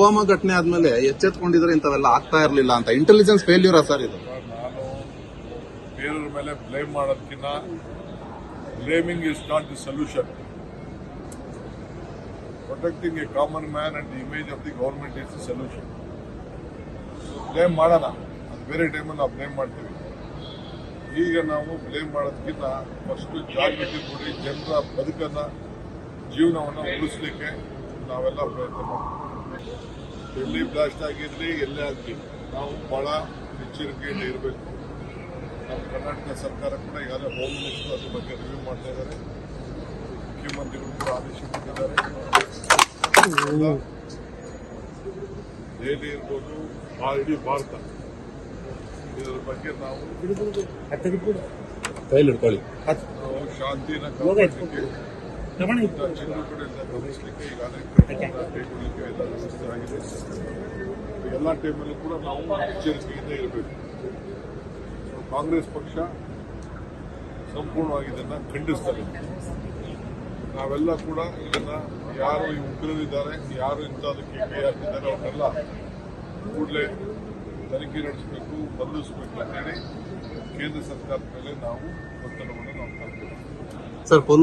ಪುಲ್ವಾಮಾ ಘಟನೆ ಆದ್ಮೇಲೆ ಎಚ್ಚೆತ್ಕೊಂಡಿದ್ರೆ ಇಂಥವೆಲ್ಲ ಆಗ್ತಾ ಇರಲಿಲ್ಲ ಅಂತ. ಇಂಟೆಲಿಜೆನ್ಸ್ ಫೇಲ್ಯೂರಾ ಸರ್ ಇದು? ನಾನು ಬೇರೆಯವ್ರ ಮೇಲೆ ಬ್ಲೇಮ್ ಮಾಡೋದಕ್ಕಿಂತ blaming is not the solution protecting a common man and the image of the government is the solution blame ಮಾಡೋಣ. ಅದು ಬೇರೆ ಟೈಮಲ್ಲಿ ನಾವು ಬ್ಲೇಮ್ ಮಾಡ್ತೀವಿ. ಈಗ ನಾವು ಬ್ಲೇಮ್ ಮಾಡೋದಕ್ಕಿಂತ ಫಸ್ಟ್ ಜಾಗೃತಿ ಕೊಡಿ ಜನರ ಬದುಕನ್ನು, ಜೀವನವನ್ನು ಉಳಿಸ್ಲಿಕ್ಕೆ ನಾವೆಲ್ಲ ಪ್ರಯತ್ನ ಮಾಡ್ತೀವಿ. ಎಲ್ಲಿ ಬ್ಲಾಸ್ಟ್ ಆಗಿರಲಿ ಎಲ್ಲೇ ಆಗಲಿ ನಾವು ಬಹಳ ಎಚ್ಚರಿಕೆಯಿಂದ ಇರಬೇಕು. ನಮ್ಮ ಕರ್ನಾಟಕ ಸರ್ಕಾರ ಕೂಡ ಈಗಾಗಲೇ ಹೋಮ್ ಮಿನಿಸ್ಟರ್ ಅದ್ರ ಬಗ್ಗೆ ರಿವ್ಯೂ ಮಾಡ್ತಾ ಇದ್ದಾರೆ. ಮುಖ್ಯಮಂತ್ರಿಗಳು ಕೂಡ ಆದೇಶ ಕೊಟ್ಟಿದ್ದಾರೆ. ದೆಹಲಿ ಇರ್ಬೋದು ಆ ಇಡೀ ಭಾರತ. ಇದರ ಬಗ್ಗೆ ನಾವು ನಾವು ಶಾಂತಿನ ಕಾಪಾಡಲಿಕ್ಕೆ ಇಂಥ ಜನರ ಕಡೆಯಿಂದ ಗಮನಿಸಲಿಕ್ಕೆ ಈಗಾಗಲೇ ಕ್ರಮವನ್ನು ಕೈಗೊಳ್ಳಲಿಕ್ಕೆ ಆಗಿದೆ ಎಲ್ಲ ಟೈಮಲ್ಲೂ ಕೂಡ ನಾವು ಎಚ್ಚರಿಕೆಯಿಂದ ಇರಬೇಕು. ಕಾಂಗ್ರೆಸ್ ಪಕ್ಷ ಸಂಪೂರ್ಣವಾಗಿ ಇದನ್ನ ಖಂಡಿಸ್ತಾರೆ ನಾವೆಲ್ಲ ಕೂಡ ಇದನ್ನ ಯಾರು ಈ ಉಗ್ರರಿದ್ದಾರೆ, ಯಾರು ಇಂಥದಕ್ಕೆ ಕೈ ಹಾಕಿದ್ದಾರೆ ಅವರೆಲ್ಲ ಕೂಡಲೇ ತನಿಖೆ ನಡೆಸಬೇಕು, ಬಂಧಿಸಬೇಕು ಅಂತೇಳಿ ಕೇಂದ್ರ ಸರ್ಕಾರದ ಮೇಲೆ ನಾವು ಒತ್ತಡವನ್ನು ನಾವು ತರ್ತೀವಿ